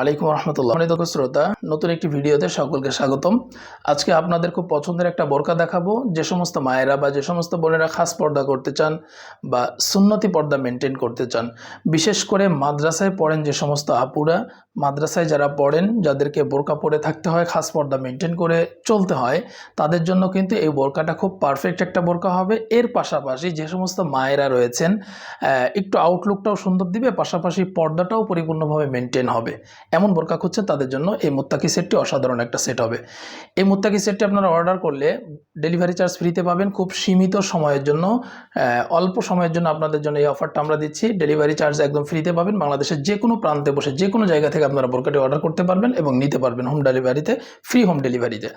আলাইকুম রহমতুল্লাহ। অনেক শ্রোতা, নতুন একটি ভিডিওতে সকলকে স্বাগতম। আজকে আপনাদের খুব পছন্দের একটা বোরকা দেখাবো। যে সমস্ত মায়েরা বা যে সমস্ত বোনেরা খাস পর্দা করতে চান বা সুন্নতি পর্দা মেনটেন করতে চান, বিশেষ করে মাদ্রাসায় পড়েন যে সমস্ত আপুরা, মাদ্রাসায় যারা পড়েন, যাদেরকে বোরকা পরে থাকতে হয়, খাস পর্দা মেনটেন করে চলতে হয়, তাদের জন্য কিন্তু এই বোরকাটা খুব পারফেক্ট একটা বোরকা হবে। এর পাশাপাশি যে সমস্ত মায়েরা রয়েছেন একটু আউটলুকটাও সুন্দর দিবে, পাশাপাশি পর্দাটাও পরিপূর্ণভাবে মেনটেন হবে। এমন বোরকা খুঁজছেন তাদের জন্য এই মুত্তাকি সেটটি অসাধারণ একটা সেট হবে। এই মুত্তাকি সেটটি আপনারা অর্ডার করলে ডেলিভারি চার্জ ফ্রিতে পাবেন খুব সীমিত সময়ের জন্য অল্প সময়ের জন্য আপনাদের জন্য এই অফারটা আমরা দিচ্ছি। ডেলিভারি চার্জ একদম ফ্রিতে পাবেন। বাংলাদেশের যে কোনো প্রান্তে বসে যে কোনো জায়গা থেকে আপনারা বোরকাটি অর্ডার করতে পারবেন এবং নিতে পারবেন হোম ডেলিভারিতে, ফ্রি হোম ডেলিভারিতে।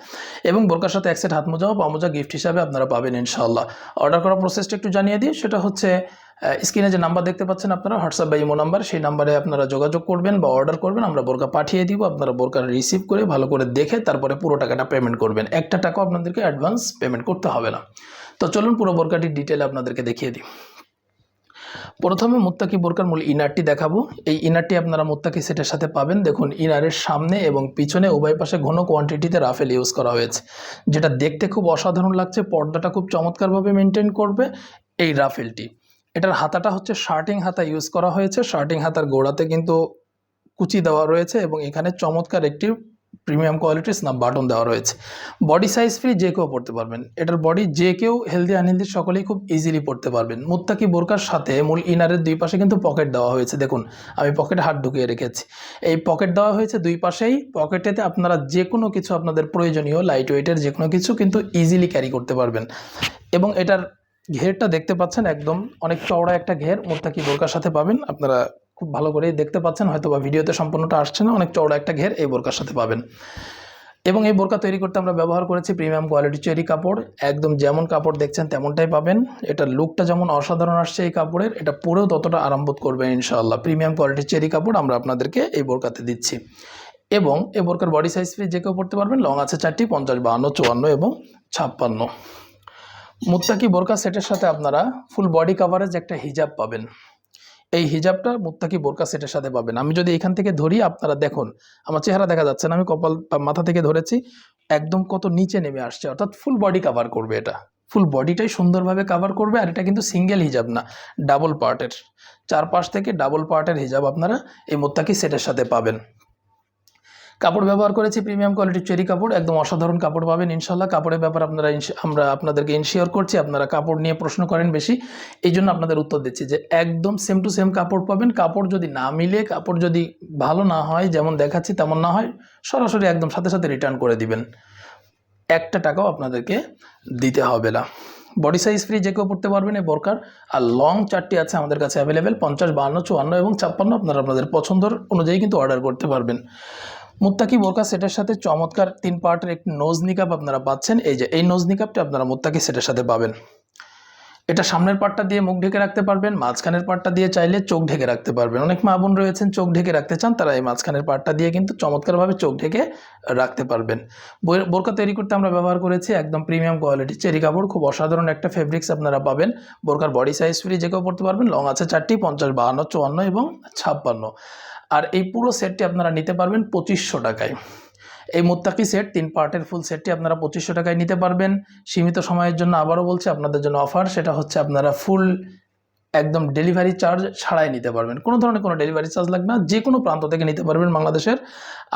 এবং বোরকার সাথে এক সেট হাত মোজা ও পা মোজা গিফট হিসাবে আপনারা পাবেন ইনশাআল্লাহ। অর্ডার করার প্রসেসটা একটু জানিয়ে দিই, সেটা হচ্ছে স্ক্রিনে যে নাম্বার দেখতে পাচ্ছেন আপনারা হোয়াটসঅ্যাপ বা ইমো নাম্বার, সেই নাম্বারে আপনারা যোগাযোগ করবেন বা অর্ডার করবেন, আমরা বোরকা পাঠিয়ে দিব, আপনারা বোরকা রিসিভ করে ভালো করে দেখে তারপরে পুরো টাকাটা পেমেন্ট করবেন। একটা টাকাও আপনাদেরকে অ্যাডভান্স পেমেন্ট করতে হবে না। তো চলুন পুরো বোরকাটির ডিটেল আপনাদেরকে দেখিয়ে দিই। প্রথমে মুত্তাকি বোরকার মূল ইনারটি দেখাবো। এই ইনারটি আপনারা মুত্তাকি সেটের সাথে পাবেন। দেখুন ইনারের সামনে এবং পিছনে উভয় পাশে ঘন কোয়ান্টিটিতে রাফেল ইউজ করা হয়েছে। যেটা দেখতে খুব অসাধারণ লাগছে, পর্দাটা খুব চমৎকারভাবে মেনটেন করবে এই রাফেলটি। এটার হাতাটা হচ্ছে শার্টিং হাতা ইউজ করা হয়েছে। শার্টিং হাতার গোড়াতে কিন্তু কুচি দেওয়া রয়েছে এবং এখানে চমৎকার একটি প্রিমিয়াম কোয়ালিটির স্নাপ বাটন দেওয়া রয়েছে। বডি সাইজ ফ্রি যে কেউ পড়তে পারবেন। এটার বডি যে কেউ হেলদি আনহেলদি সকলেই খুব ইজিলি পড়তে পারবেন। মুত্তাকি বোরকার সাথে মূল ইনারের দুই পাশে কিন্তু পকেট দেওয়া হয়েছে। দেখুন, আমি পকেটে হাত ঢুকিয়ে রেখেছি। এই পকেট দেওয়া হয়েছে দুই পাশেই। পকেটেতে আপনারা যে কোনো কিছু আপনাদের প্রয়োজনীয় লাইট ওয়েটের যে কোনো কিছু কিন্তু ইজিলি ক্যারি করতে পারবেন। এবং এটার ঘেরটা দেখতে পাচ্ছেন একদম অনেক চওড়া একটা ঘের মোত্তাকি বোরকার সাথে পাবেন? আপনারা খুব ভালো করেই দেখতে পাচ্ছেন হয়তো বা ভিডিওতে সম্পূর্ণটা আসছে না, অনেক চওড়া একটা ঘের এই বোরকার সাথে পাবেন। এবং এই বোরকা তৈরি করতে আমরা ব্যবহার করেছি প্রিমিয়াম কোয়ালিটি চেরি কাপড়, একদম যেমন কাপড় দেখছেন তেমনটাই পাবেন। এটার লুকটা যেমন অসাধারণ আসছে এই কাপড়ের, এটা পরেও ততটা আরামবোধ করবেন ইনশাআল্লাহ। প্রিমিয়াম কোয়ালিটি চেরি কাপড় আমরা আপনাদেরকে এই বোরকাতে দিচ্ছি। এবং এ বোরকার বডি সাইজ ফ্রি যে কেউ পড়তে পারবেন, লং আছে চারটি, পঞ্চাশ বাহান্ন, চুয়ান্ন এবং ছাপ্পান্ন। মুত্তাকি বোরকা সেটের সাথে আপনারা ফুল বডি কাভারেজ একটা হিজাব পাবেন। এই হিজাবটা মুত্তাকি বোরকা সেটের সাথে পাবেন। আমি যদি এখান থেকে ধরি, আপনারা দেখুন, আমার চেহারা দেখা যাচ্ছে না, আমি কপাল মাথা থেকে ধরেছি, একদম কত নিচে নেমে আসছে, অর্থাৎ ফুল বডি কাভার করবে এটা। ফুল বডিটাই সুন্দরভাবে কাভার করবে, আর এটা কিন্তু সিঙ্গেল হিজাব না ডাবল পার্টের চারপাশ থেকে ডাবল পার্টের হিজাব আপনারা এই মুত্তাকি সেটের সাথে পাবেন। কাপড় ব্যবহার করেছি প্রিমিয়াম কোয়ালিটির চেরি কাপড়, একদম অসাধারণ কাপড় পাবেন ইনশাল্লাহ। কাপড়ের ব্যাপার আপনারা আমরা আপনাদেরকে ইনশিওর করছি, আপনারা কাপড় নিয়ে প্রশ্ন করেন বেশি। এই জন্য আপনাদের উত্তর দিচ্ছি যে একদম সেম টু সেম কাপড় পাবেন। কাপড় যদি না মিলে, কাপড় যদি ভালো না হয়, যেমন দেখাচ্ছি তেমন না হয়, সরাসরি একদম সাথে সাথে রিটার্ন করে দিবেন। একটা টাকাও আপনাদেরকে দিতে হবে না। বডি সাইজ ফ্রি যে কেউ পড়তে পারবেন, এই বোরকার। আর লং চারটি আছে আমাদের কাছে অ্যাভেলেবেল পঞ্চাশ, বাহান্ন, চুয়ান্ন এবং ছাপ্পান্ন আপনারা আপনাদের পছন্দর অনুযায়ী কিন্তু অর্ডার করতে পারবেন। মুত্তাকি বোরকা সেটের সাথে চমৎকার তিন পার্টের একটি নোজ নিকাপ আপনারা পাচ্ছেন। এই যে, এই নোজ নিকাপটা আপনারা মুত্তাকি সেটের সাথে পাবেন। এটা সামনের পার্টটা দিয়ে মুখ ঢেকে রাখতে পারবেন, মাঝখানের পার্টটা দিয়ে চাইলে চোখ ঢেকে রাখতে পারবেন। অনেক মা বোন রয়েছেন, চোখ ঢেকে রাখতে চান, তারা এই মাঝখানের পার্টটা দিয়ে কিন্তু চমৎকারভাবে চোখ ঢেকে রাখতে পারবেন। বোরকা তৈরি করতে আমরা ব্যবহার করেছি একদম প্রিমিয়াম কোয়ালিটি চেরি কাপড় খুব অসাধারণ একটা ফেব্রিক্স আপনারা পাবেন। বোরকার বডি সাইজ ফ্রি যে কেউ পড়তে পারবেন লং আছে চারটি, পঞ্চাশ, বাহান্ন, চুয়ান্ন এবং ছাপ্পান্ন। আর এই পুরো সেটটি আপনারা নিতে পারবেন পঁচিশশো টাকায়। এই মুত্তাকি সেট তিন পার্টের ফুল সেটটি আপনারা পঁচিশশো টাকায় নিতে পারবেন। সীমিত সময়ের জন্য আবারও বলছি, আপনাদের জন্য অফার সেটা হচ্ছে আপনারা ফুল একদম ডেলিভারি চার্জ ছাড়াই নিতে পারবেন। কোনো ধরনের কোনো ডেলিভারি চার্জ লাগবে না যে কোনো প্রান্ত থেকে নিতে পারবেন বাংলাদেশের।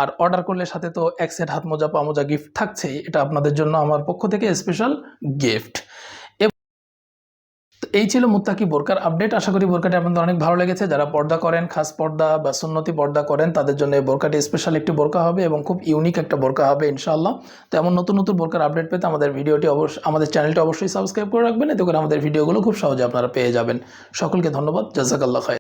আর অর্ডার করলে সাথে তো এক সেট হাত মোজা পা মোজা গিফট থাকছেই, এটা আপনাদের জন্য আমার পক্ষ থেকে স্পেশাল গিফট এই ছিল মুত্তাকি বোরকার আপডেট। আশা করি বোরকাটি আপনাদের অনেক ভালো লেগেছে। যারা পর্দা করেন, খাস পর্দা বা সুন্নতি পর্দা করেন, তাদের জন্য এই বোরকাটি স্পেশাল একটি বোরকা হবে এবং খুব ইউনিক একটা বোরকা হবে ইনশাআল্লাহ। তো এমন নতুন নতুন বোরকার আপডেট পেতে আমাদের ভিডিওটি অবশ্যই আমাদের চ্যানেলটি অবশ্যই সাবস্ক্রাইব করে রাখবেন। এতে করে আমাদের ভিডিওগুলো খুব সহজে আপনারা পেয়ে যাবেন। সকলকে ধন্যবাদ। জাজাকাল্লাহ খায়